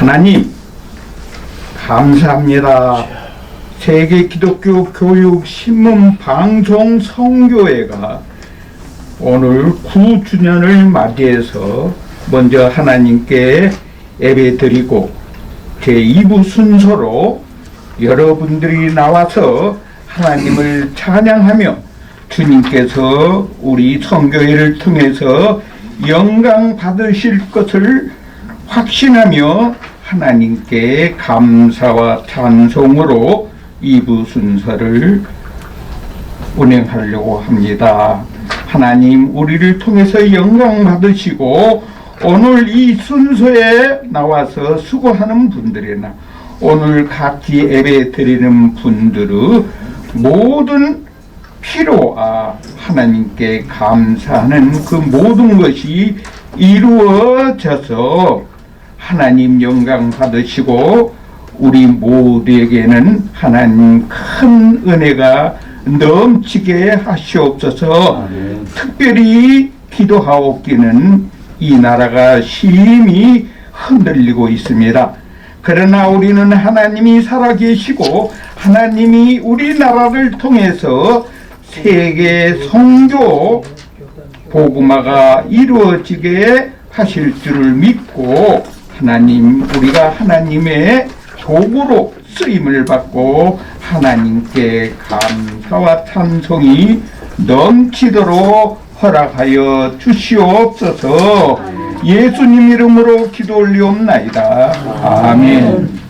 하나님 감사합니다. 세계 기독교 교육 신문 방송 성교회가 오늘 9주년을 맞이해서 먼저 하나님께 예배 드리고 제2부 순서로 여러분들이 나와서 하나님을 찬양하며 주님께서 우리 성교회를 통해서 영광 받으실 것을 확신하며 하나님께 감사와 찬송으로 2부 순서를 운행하려고 합니다. 하나님 우리를 통해서 영광 받으시고 오늘 이 순서에 나와서 수고하는 분들이나 오늘 같이 예배 드리는 분들의 모든 필요와 하나님께 감사하는 그 모든 것이 이루어져서 하나님 영광 받으시고 우리 모두에게는 하나님 큰 은혜가 넘치게 하시옵소서 특별히 기도하옵기는 이 나라가 심히 흔들리고 있습니다. 그러나 우리는 하나님이 살아계시고 하나님이 우리나라를 통해서 세계 성교 복음화가 이루어지게 하실 줄을 믿고 하나님 우리가 하나님의 도구로 쓰임을 받고 하나님께 감사와 찬송이 넘치도록 허락하여 주시옵소서 예수님 이름으로 기도 올리옵나이다. 아멘.